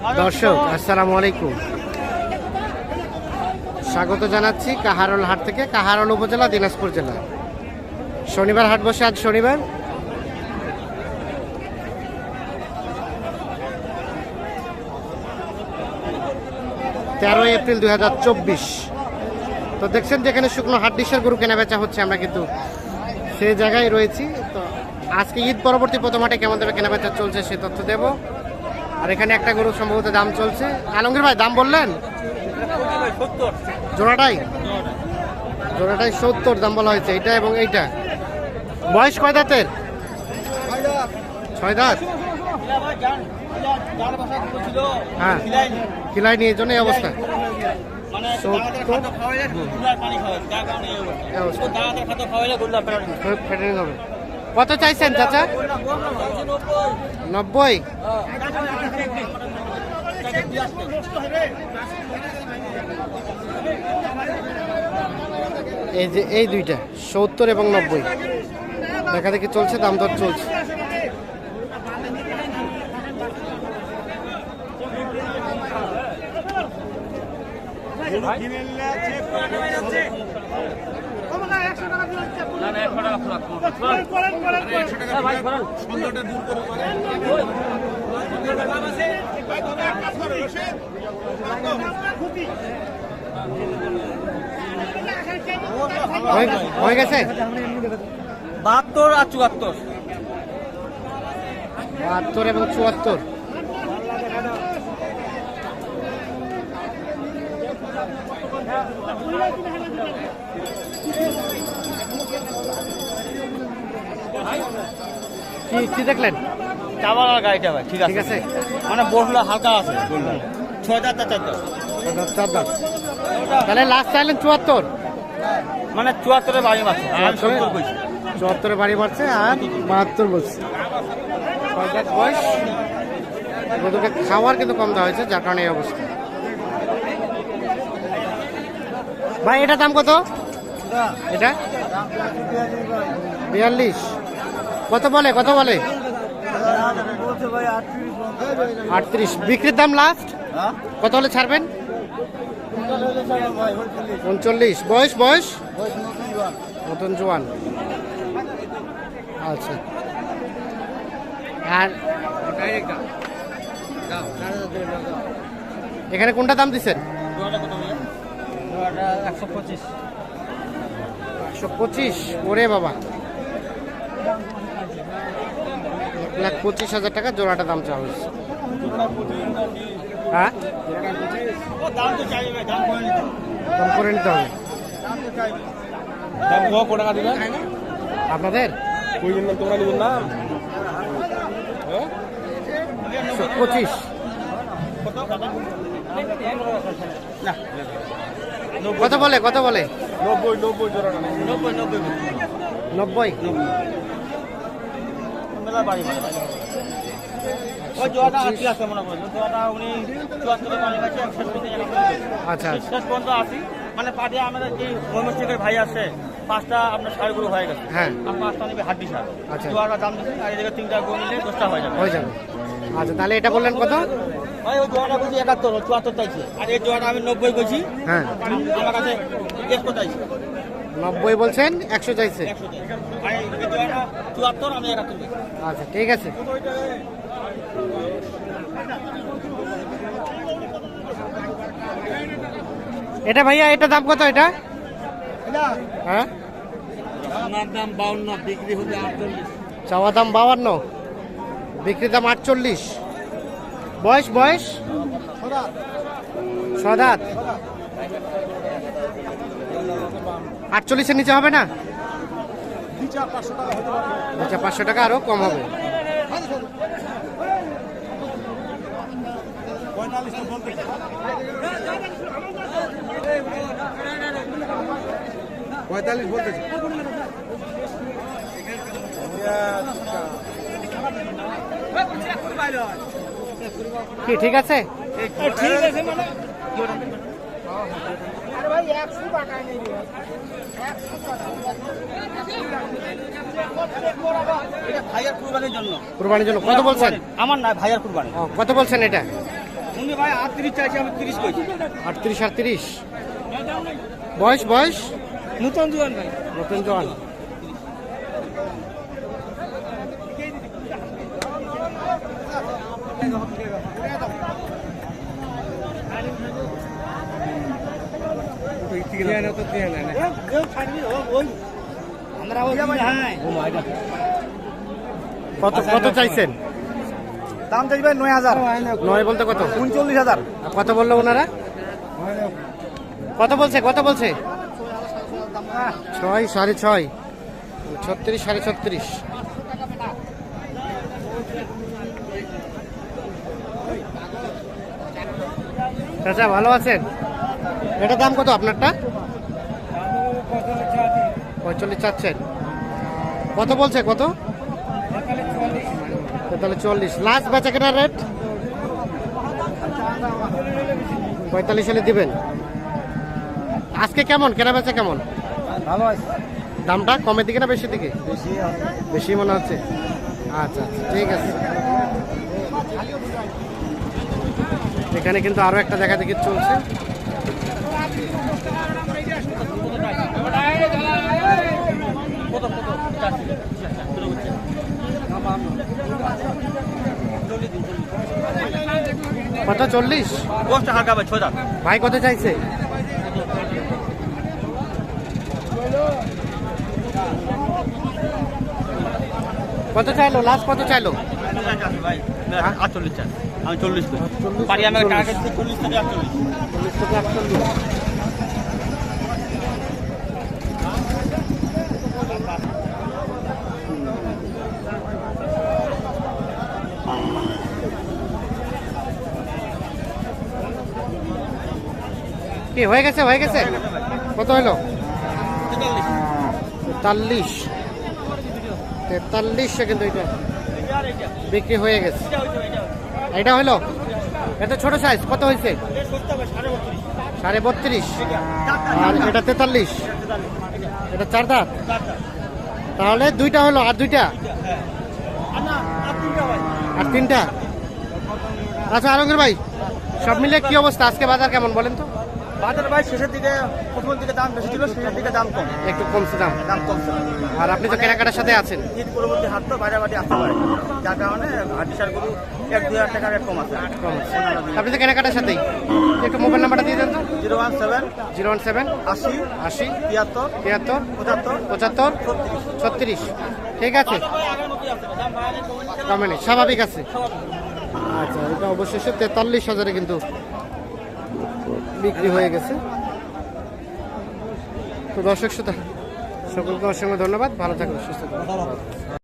দর্শক, আসসালামু আলাইকুম। স্বাগত জানাচ্ছি কাহারল হাট থেকে, কাহারল উপজেলা, দিনাজপুর জেলা। শনিবার হাট বসে আজ শনিবার। তেরোই এপ্রিল দুই হাজার চব্বিশ। তো দেখছেন যেখানে শুকনো হাট ডিশের গরু কেনা বেচা হচ্ছে, আমরা কিন্তু সেই জায়গায় রয়েছি। তো আজকে ঈদ পরবর্তী প্রথম হাটে কেমন দামে কেনা বেচা চলছে সে তথ্য দেব। আর এখানে একটা গরু সম্ভবত দাম চলছে। আলমগীর ভাই দাম বললেন? জোড়াটাই? জোড়াটাই সত্তর দাম বলা হয়েছে। এইটা এবং এইটা। বয়স কয় দাঁতের? ছয় দাঁত? হ্যাঁ। খিলাই নিয়ে জন্য এই অবস্থা। অবস্থা। ফেটারিং হবে কত চাইছেন, চাচা? নব্বই। এই যে, এই দুইটা, সত্তর এবং নব্বই। দেখা দেখি চলছে, দাম দর চলছে। হয়ে গেছে বাহাত্তর আর চুয়াত্তর। বাহাত্তর এবং চুয়াত্তর। কি কি দেখলেন? চাবার গাড়িটা ভাই ঠিক আছে। ঠিক আছে। মানে বসলে হালকা আছে ছয় দাঁত চার দাঁত চার দাঁত তাহলে লাস্ট চাইলেন চুয়াত্তর? মানে চুয়াত্তরের বাড়ি সত্তর চুয়াত্তরে বাড়ি মারছে আর বাহাত্তর বলছে। ছয় দাঁত বয়স খাওয়ার কিন্তু কম দেওয়া হয়েছে যার কারণে এই অবস্থা। ভাই, এটা দাম কত? এটা? বিয়াল্লিশ। কত বলে কত বলে? আটত্রিশ। বিক্রির দাম লাস্ট কত হলে ছাড়বেন? উনচল্লিশ। বয়স বয়স? নতুন জোয়ান। আচ্ছা। আর এখানে কোনটা দাম দিচ্ছেন? একশো পঁচিশ। একশো পঁচিশ? ওরে বাবা। এক লাখ পঁচিশ হাজার টাকা জোড়াটা দাম চাওয়া হয়েছে। হ্যাঁ? ও দাম তো চাইবে দাম করে নিতে হবে। আপনাদের? ওই জন্য তোমরা নিবেন না? পঁচিশ। না। কত বলে কত বলে। নব্বই নব্বই নব্বই নব্বই নব্বই? বাড়ি ওই জোয়াটা আশি আছে মনে করেন জোয়াটা উনি চুয়াত্তরে পানি গেছে একশো আচ্ছা আচ্ছা। শেষ পর্যন্ত আসি মানে পাটে আমাদের যে ভাই আছে পাঁচটা আপনার সারগুলো হয়ে গেছে। হ্যাঁ। আর পাঁচটা নিবে হাড্ডি সার। আচ্ছা। দাম দিচ্ছে আর এদিকে তিনটা গো নিলে দশটা হয়ে যাবে। হয়ে যাবে। আচ্ছা তাহলে এটা বললেন কত? ভাই ওই জোয়াটা বলছি একাত্তর চুয়াত্তর চাইছে। আর এই জোয়াটা আমি নব্বই বলছি। হ্যাঁ। আমার কাছে একশো চাইছে। নব্বই বলছেন একশো চাইছে। চুয়াত্তর আমি একাত্তর আচ্ছা ঠিক আছে। এটা ভাইয়া এটা দাম কত এটা? হ্যাঁ? আমার দাম বাউন্ন বিক্রি আটচল্লিশ। চাওয়া দাম বাউান্ন বিক্রি দাম আটচল্লিশ। বয়স বয়স? সদাত। আটচল্লিশের নিচে হবে না? আচ্ছা পাঁচশো টাকা আরও কম হবে। পঁয়তাল্লিশ বলতেছে। কি ঠিক আছে? ঠিক আছে মানে এটা ভাইয়ার কুরবানির জন্য। কুরবানির জন্য। কত বলছেন? আমার না ভাইয়ার কুরবানি। কত বলছেন এটা? আমি ভাই আটত্রিশ চাইছি আমি তিরিশ কইছি। আটত্রিশ আটত্রিশ। বয়স বয়স? নতুন জোয়ান ভাই। নতুন জোয়ান। কত কত চাইছেন? দাম চাইছি ভাই নয় হাজার। নয় বলতে কত? উনচল্লিশ হাজার। কত বলল ওনারা? কত বলছে কত বলছে? ছয় সাড়ে ছয়। ছত্রিশ সাড়ে ছত্রিশ। চাচা ভালো আছেন? এটা দাম কত আপনারটা? পঁয়তাল্লিশ চাচ্ছেন। কত বলছে কত? তাহলে চল্লিশ লাস্ট বেচা কেনার রেট পঁয়তাল্লিশ হলে দিবেন। আজকে কেমন? কেনা বেচা কেমন? ভালো আছে। দামটা কমের দিকে না বেশি দিকে বেশি মনে হচ্ছে? আচ্ছা আচ্ছা ঠিক আছে। এখানে কিন্তু আরও একটা দেখা দেখি চলছে। কত চল্লিশ? দশ টাকা ভাই ছয় ভাই কত চাইছে? কত চাইলো? লাস্ট কত চাইলো? ভাই। আটচল্লিশ চাই আমি চল্লিশ বাড়ি আমি চল্লিশ থেকে আটচল্লিশ। চল্লিশ থেকে আটচল্লিশ। কি, হয়ে গেছে হয়ে গেছে? কত হলো? তেতাল্লিশ। তেতাল্লিশ কিন্তু এটা বিক্রি হয়ে গেছে। এটা হলো? এটা ছোট সাইজ কত হয়েছে? সাড়ে বত্রিশ। আর এটা তেতাল্লিশ। এটা চার দাঁত। তাহলে দুইটা হলো, আর দুইটা আর তিনটা আচ্ছা আলমগীর ভাই, সব মিলে কি অবস্থা? আজকে বাজার কেমন বলেন তো? বাজার ভাই শেষের দিকে প্রথমের দিকে দাম বেশি ছিল শেষের দিকে দাম কম। একটু কমছে দাম। দাম কমছে। আর আপনি তো কেনাকাটার সাথে আছেন। ঈদ পরবর্তী হাট তো বাইরে বাড়ি আসতে পারে। যার কারণে হাটিসার গরু এক দুই হাজার টাকা রেট কম আছে। কম আছে। আপনি তো কেনাকাটার সাথেই। একটু মোবাইল নাম্বারটা দিয়ে দেন তো। Zero one seven zero one seven আশি আশি তিয়াত্তর তিয়াত্তর পঁচাত্তর পঁচাত্তর ছত্রিশ। ঠিক আছে। কমেনি স্বাভাবিক আছে। আচ্ছা এটা অবশেষে তেতাল্লিশ হাজারে কিন্তু বিক্রি হয়ে গেছে। তো দর্শক শ্রোতা সকলকে অসংখ্য ধন্যবাদ। ভালো থাকবেন সুস্থ থাকবেন।